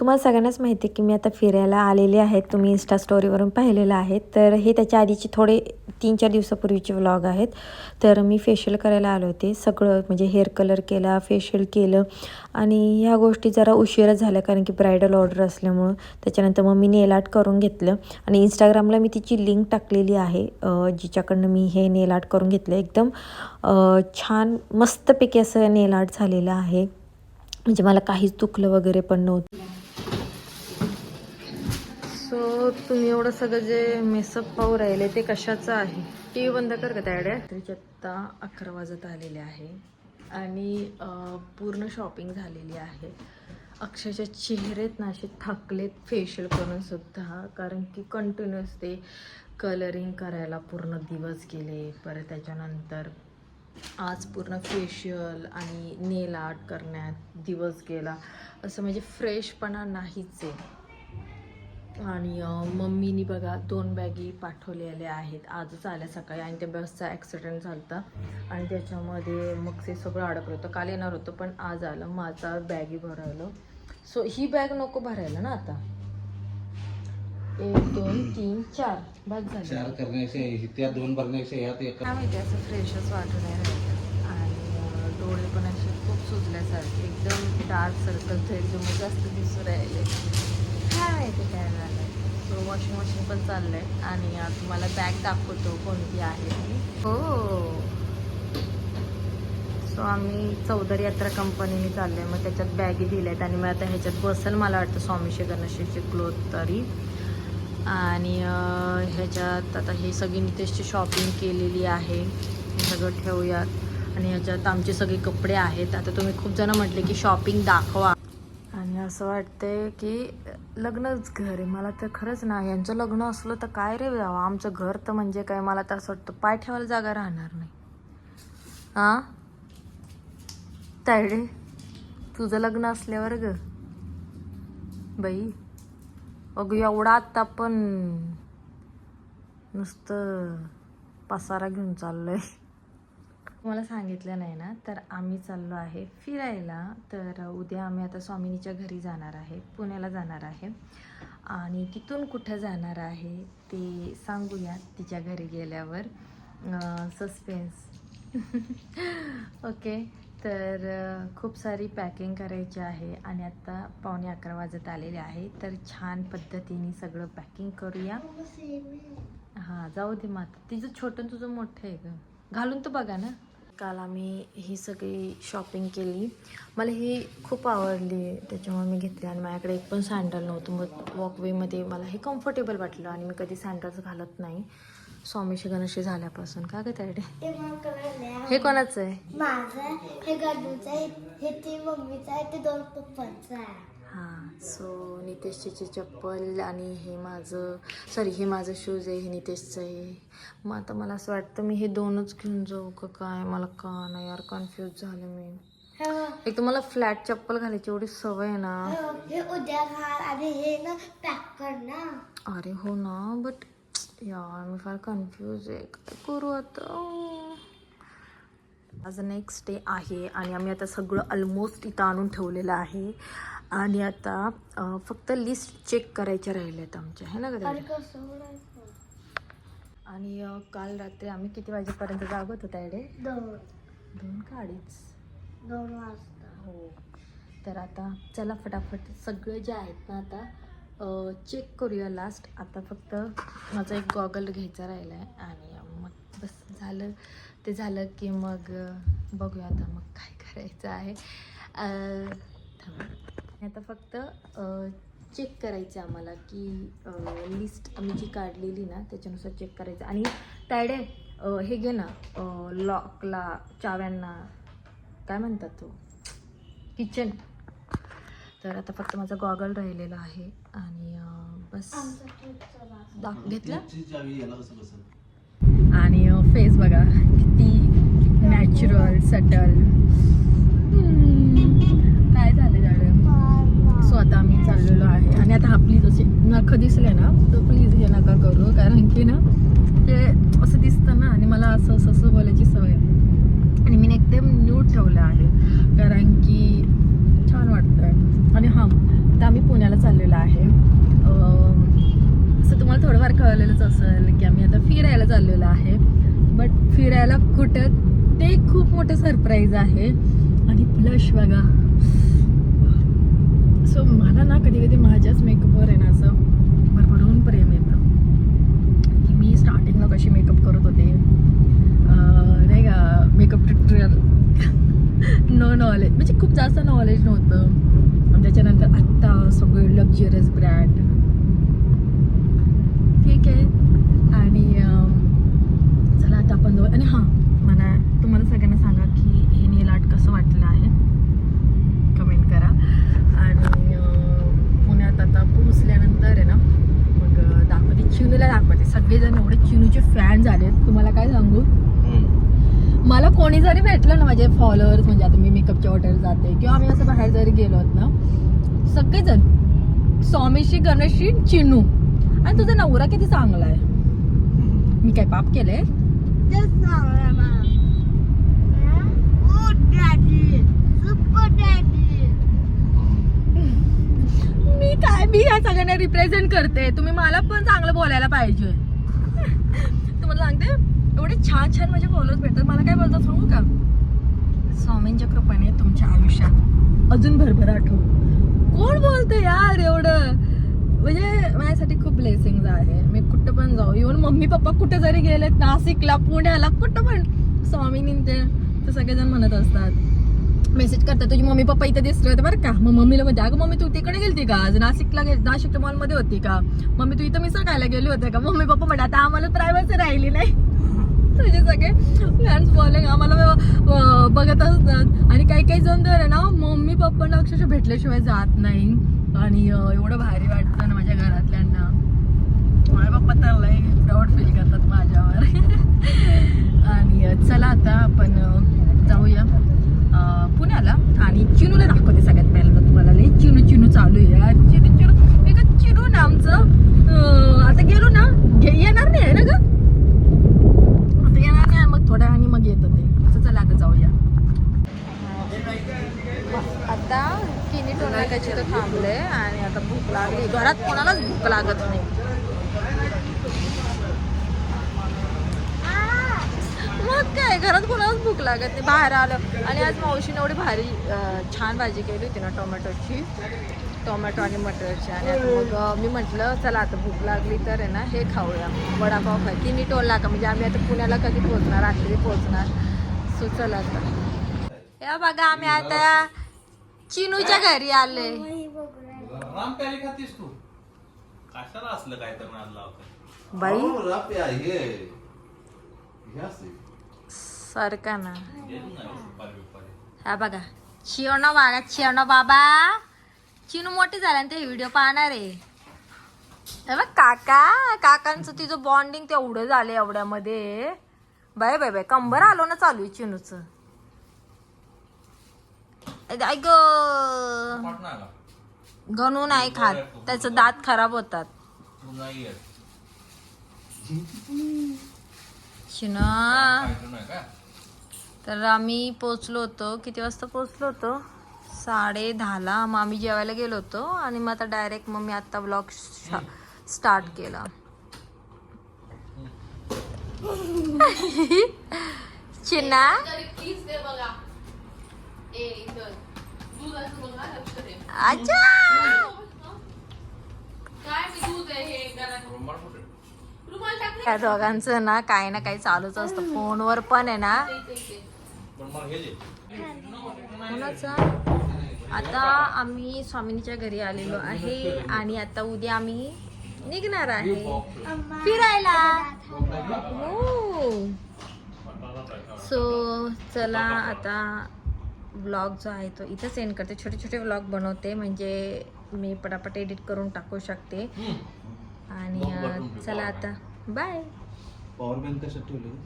तुम्हाला सगळ्यांनाच माहिती आहे की मी आता फिरायला आलेले आहेत. तुम्ही इन्स्टा स्टोरीवरून पाहिलेलं आहे. तर हे त्याच्या आधीचे थोडे तीन चार दिवसापूर्वीचे व्लॉग आहेत. तर मी फेशियल करायला आले होते. सगळं म्हणजे हेअर कलर केला फेशियल केलं. आणि ह्या गोष्टी जरा उशीरच झाल्या कारण की ब्रायडल ऑर्डर असल्यामुळं. त्याच्यानंतर मग मी नेल आर्ट करून घेतलं. आणि इंस्टाग्रामला मी तिची लिंक टाकलेली आहे. जिच्याकडनं मी हे नेल आर्ट करून घेतलं. एकदम छान मस्तपैकी असं नेल आर्ट झालेलं आहे. म्हणजे मला काहीच दुखलं वगैरे पण नव्हतं. सो तुम्ही एवढं सगळं जे मेसअप पाहू राहिले ते कशाचं आहे? टी व्ही बंद कर का त्याड्या? रात्रीचे आत्ता अकरा वाजत आलेले आहे आणि पूर्ण शॉपिंग झालेली आहे. अक्षरशः चेहरेत ना असे थकलेत फेशियल करून सुद्धा कारण की कंटिन्युअस ते कलरिंग करायला पूर्ण दिवस गेले. परत त्याच्यानंतर आज पूर्ण फेशियल आणि नेल आर्ट करण्यात दिवस गेला. असं म्हणजे फ्रेशपणा नाहीच आहे. आणि मम्मीनी बघा दोन बॅगी पाठवलेल्या आहेत. आजच आल्या सकाळी आणि त्या बसचा ॲक्सिडेंट झाला होता आणि त्याच्यामध्ये मग ते सगळं अडकलं होतं. काल येणार होतं पण आज आलं. माझा बॅगी भरायला सो ही बॅग नको भरायला ना आता. एक दोन तीन चार. बस झाली. चार त्या दोन ह्यात एक काय माहिती असं फ्रेशच वाटून नाही. राहिलं आणि डोळे पण असे खूप सुजल्यासारखे. एकदम डार्क सर्कल्स एकदम जास्त दिसू राहिले. आहे ते काय झालं सो वॉशिंग मशीन पण चाललंय आणि तुम्हाला बॅग दाखवतो कोणती आहे ती. हो. सो आम्ही चौधरी यात्रा कंपनीने चाललोय. मग त्याच्यात बॅगी दिल्यात आणि मग आता ह्याच्यात बसल मला वाटतं स्वामीशी गणेशाचे क्लोथ तरी. आणि ह्याच्यात आता हे सगळी नितेशची शॉपिंग केलेली आहे. हे सगळं ठेवूयात. आणि ह्याच्यात आमचे सगळे कपडे आहेत. आता तुम्ही खूप जण म्हटले की शॉपिंग दाखवा. असं वाटतंय की लग्नच घर आहे. मला तर खरंच ना यांचं लग्न असलं तर काय रे जावं आमचं घर तर म्हणजे काय? मला तर असं वाटतं पाय ठेवायला जागा राहणार नाही. हां तायडे तुझं लग्न असल्यावर ग. बाई अगं एवढा आत्ता पण नुसतं पसारा घेऊन चाललोय. मला सांगितलं नाही ना तर आम्ही चाललो आहे फिरायला. तर उद्या आम्ही आता स्वामिनीच्या घरी जाणार आहे पुण्याला जाणार आहे. आणि तिथून कुठं जाणार आहे ते सांगूया तिच्या घरी गेल्यावर. सस्पेन्स ओके तर खूप सारी पॅकिंग करायची आहे आणि आता पावणे अकरा वाजत आलेले आहे. तर छान पद्धतीने सगळं पॅकिंग करूया. हां जाऊ दे माता. तिचं छोटं तुझं मोठं आहे ग. घालून तर बघा ना. काल आम्ही ही सगळी शॉपिंग केली. मला ही खूप आवडली त्याच्यामुळे मी घेतली आणि माझ्याकडे एक पण सँडल नव्हतं. मग वॉकवेमध्ये मला हे कम्फर्टेबल वाटलं आणि मी कधी सँडल्स घालत नाही. स्वामीशी गणेशी झाल्यापासून. का ग त्याकडे हे कोणाचं आहे? माझं हे गडूचं आहे हे ते मम्मीचं आहे ते दोन पप्पांचं आहे. हां सो नितेशची चप्पल आणि हे माझं सॉरी हे माझं शूज आहे हे नितेशचं आहे. मग आता मला असं वाटतं मी हे दोनच घेऊन जाऊ का काय? मला का नाही यार कन्फ्यूज झाले मी. हे. एक तर मला फ्लॅट चप्पल घालायची एवढी सवय आहे ना. हे उद्या घाल आणि हे ना पॅक कर ना. अरे हो ना बट यार मी फार कन्फ्यूज आहे. काय करू आता? आज नेक्स्ट डे आहे आणि आम्ही आता सगळं ऑलमोस्ट इथं आणून ठेवलेलं आहे. आणि आता अं, फक्त लिस्ट चेक करायच्या राहिल्यात आमच्या. आहे ना का? आणि अं, काल रात्री आम्ही किती वाजेपर्यंत जागत होता एडे दोन. दोन का अडीच? दोन वाजता. हो. तर आता चला फटाफट सगळे जे आहेत ना आता चेक करूया लास्ट आता फक्त माझा एक गॉगल घ्यायचा राहिला आहे आणि मग बस झालं. ते झालं की मग अं, बघूया आता मग काय करायचं आहे. अं, थांबा. आता फक्त चेक करायचं आम्हाला की लिस्ट आम्ही जी काढलेली ना त्याच्यानुसार चेक करायचं. आणि तायडे हे घे ना लॉकला चाव्यांना काय म्हणतात तो? किचन तर आता फक्त माझा गॉगल राहिलेला आहे आणि बस. दाख घेतला? आणि फेस बघा किती नॅचरल सटल काय झालं आता आम्ही चाललेलो आहे. आणि आता आपली जशी नखं नख दिसले ना तर प्लीज हे नका करू कारण की ना ते असं दिसतं ना आणि मला असं असं असं बोलायची सवय आणि मी एकदम न्यूट ठेवलं आहे कारण की छान वाटतं आहे आणि हां आता आम्ही पुण्याला चाललेलो आहे. असं तुम्हाला थोडंफार कळलेलंच असेल की आम्ही आता फिरायला चाललेलो आहे. बट फिरायला कुठं ते खूप मोठं सरप्राईज आहे. आणि प्लश बघा. सो मला ना कधी कधी माझ्याच मेकअपवर आहे ना असं भरभरून प्रेम येतं. की मी स्टार्टिंगला कशी मेकअप करत होते. नाही का मेकअप ट्युटोरियल नो नॉलेज म्हणजे खूप जास्त नॉलेज नव्हतं. त्याच्यानंतर आत्ता सगळे लक्झरियस ब्रँड ठीक आहे आणि अं, चला आता आपण जाऊ आणि हां मला तुम्हाला सगळ्यांना सांगा की हे नेल आर्ट कसं वाटलं आहे कमेंट करा आणि अं, पुण्यात आता पोहोचल्यानंतर आहे ना मग अं, दाखवते चिनूला दाखवते सगळेजण एवढे चिनूचे फॅन झाले तुम्हाला काय सांगू मला कोणी जरी भेटलं ना माझे फॉलोअर्स म्हणजे आता मी मेकअपच्या हॉटेल जाते किंवा आम्ही असं बाहेर जरी गेलो ना सगळेजण स्वामीशी गणेशशी चिनू आणि तुझा नवरा किती चांगला आहे? मी काय पाप डॅडी मी काय मी ह्या सगळ्यांना रिप्रेझेंट करते. तुम्ही मला पण चांगलं बोलायला पाहिजे. तुम्हाला सांगते एवढे छान छान माझे फॉलोअर्स भेटतात. मला काय अजून भरभराट हो कोण बोलतं यार एवढं? म्हणजे माझ्यासाठी खूप ब्लेसिंग आहे. मी कुठं पण जाऊ. इव्हन मम्मी पप्पा कुठे जरी गेलेत नाशिकला पुण्याला कुठं पण. स्वामीनी ते तर सगळेजण म्हणत असतात. मेसेज करतात तुझी मम्मी पप्पा इथे दिसले होते बरं का? मग मम्मीला म्हणते अगं मम्मी तू तिकडे गेलती का? आज नाशिकला गे नाशिकच्या मॉलमध्ये होती का? मम्मी तू इथं मिसळ खायला गेली होते का? मम्मी पप्पा म्हणते आता आम्हाला प्रायव्हसी राहिली नाही. म्हणजे सगळे फॅन्स फॉलोइंग आम्हाला बघत असतात. आणि काही काही जण तर आहे ना मम्मी पप्पांना अक्षरशः भेटल्याशिवाय जात नाही. आणि एवढं भारी वाटतं ना माझ्या घरातल्यांना. माझे पप्पा तर लय प्राऊड फील करतात माझ्यावर. आणि चला आता आपण जाऊया. पुण्याला. आणि चिनूला दाखवते सगळ्यात पहिल्यांदा. तुम्हाला लई चिनू चिनू चालू आहे यार. चिनू चिनू एक चिनू ना आमचं अं, आता गेलो ना घे- येणार नाही आहे ना ग आता येणार नाही मग थोड्या आणि मग येतं ते असं चला आता जाऊया आता किनी तर थांबले आणि आता भूक लागली. घरात कोणालाच भूक लागत नाही. मग काय? घरात कोणालाच भूक लागत नाही. बाहेर आलं. आणि आज मावशीने एवढी भारी छान भाजी केली होती ना टोमॅटोची. टोमॅटो आणि मटरची. आणि मग मी म्हटलं चला आता भूक लागली तर आहे ना हे खाऊया. वडापाव खाय मी टोलला का? म्हणजे आम्ही आता पुण्याला कधी पोहोचणार? रात्री पोहोचणार. सो चला आता. या बघा आम्ही आता चिनूच्या घरी आले. राम प्यारी खातीस तू? कशाला असलं काय तर नाद लावतं बाई. हे. हे असते सारखा ना. दुपारी बिपारी. हा बघा. चिवणा बघा चिवणा बाबा. चिनू मोठी झाल्या ते व्हिडिओ पाहणार आहे. हे बघ काका. काकांचं तिचं बॉन्डिंग तेवढं झालं एवढ्यामध्ये. बाय बाय बाय कंबर आलो ना चालू आहे चिनूच. ऐक घणू नाही खात. त्याचं दात खराब होतात. तर आम्ही पोचलो होतो. किती वाजता पोचलो होतो? साडे दहाला. मग आम्ही जेवायला गेलो होतो आणि मग आता डायरेक्ट मग मी आत्ता ब्लॉग स्टार्ट केला. चिन्ना अच्छा! रुमाल कुठे त्या दोघांचं ना काही ना काही चालूच असतं. फोनवर पण आहे ना. आता आम्ही स्वामिनीच्या घरी आलेलो आहे आणि आता उद्या आम्ही निघणार आहे. फिरायला. हो. सो चला आता ब्लॉग जो आहे तो इथं सेंड करते. छोटे छोटे ब्लॉग बनवते. म्हणजे मी पटापट एडिट करून टाकू शकते. आणि चला आता. बाय पॉवर बँक ठेवली?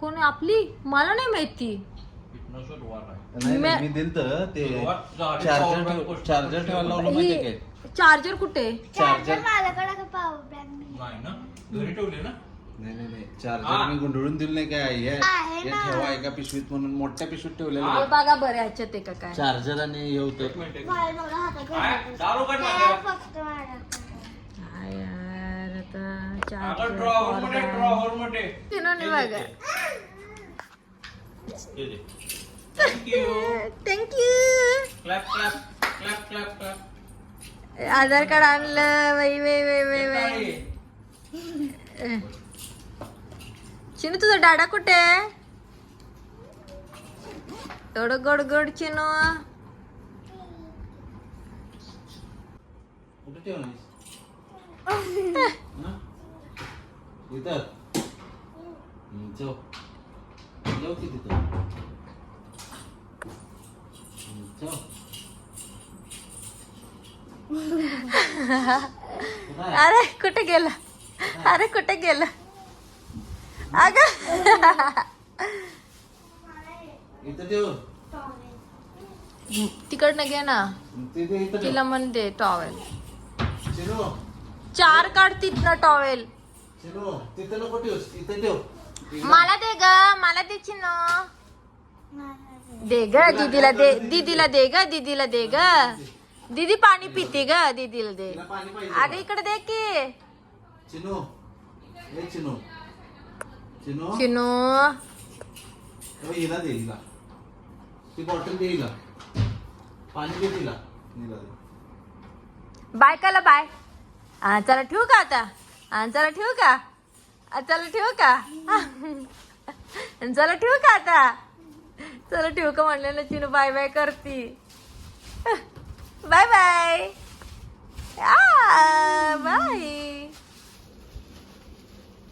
कोण आपली? मला नाही माहिती. मी- दिल तर ते चार्जर. चार्जर ठेवायला लावलं माहिती काय चार्जर कुठे? चार्जर माझ्याकडे का पावर बँक नाही नाही ना? घरी ठेवले ना? नाही नाही नाही. चार्जर. मी गुंडळून दिलं नाही काय हे आहे हे. ठेवा एका पिशवीत म्हणून मोठ्या पिशवीत ठेवलेलं हे. बघा बरं ह्याच्यात आहे का काय. चार्जर आणि हे एक होतं मिनिट. एक हातात काय? घालायचं. दारू काढ काय माझ्या. फक्त माझ्या काय यार आता अगं ड्रॉवर मध्ये ड्रॉवर मध्ये चिनूने बघा. Thank you thank you clap clap clap clap clap Aadhaar card आणलं वै वै वै वै वै चिनू तुझा डाडा कुठे एवढं गोड गोड चिनू. कुठे? अरे कुठे गेला? अरे कुठे गेला? अग. तिकडनं घे ना. तिला म्हणते टॉवेल. चिनू चार काढ तिथनं टॉवेल. मला दे ग मला दे चिन्ह. दे ग दीदीला दे दीदीला दे ग दीदीला दे ग. दीदी पाणी पिते ग दीदीला दे. अगं इकडे दे की. चिनू चिनू हिला दे हिला ती बॉटल दे हिला पाणी दे तिला बाय काला बाय हा चला ठेवू का आता हा चला ठेवू का चला ठेवू का चला ठेवू का आता चला ठेवू का म्हणलं ना चिनू बाय बाय करती बाय बाय आ bye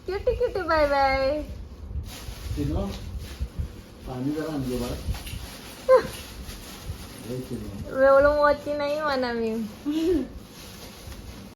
Kitty Kitty bye bye Chinu पाणी जरा आणले बरं ए, चिनू एवढं मोती नाही म्हणा मी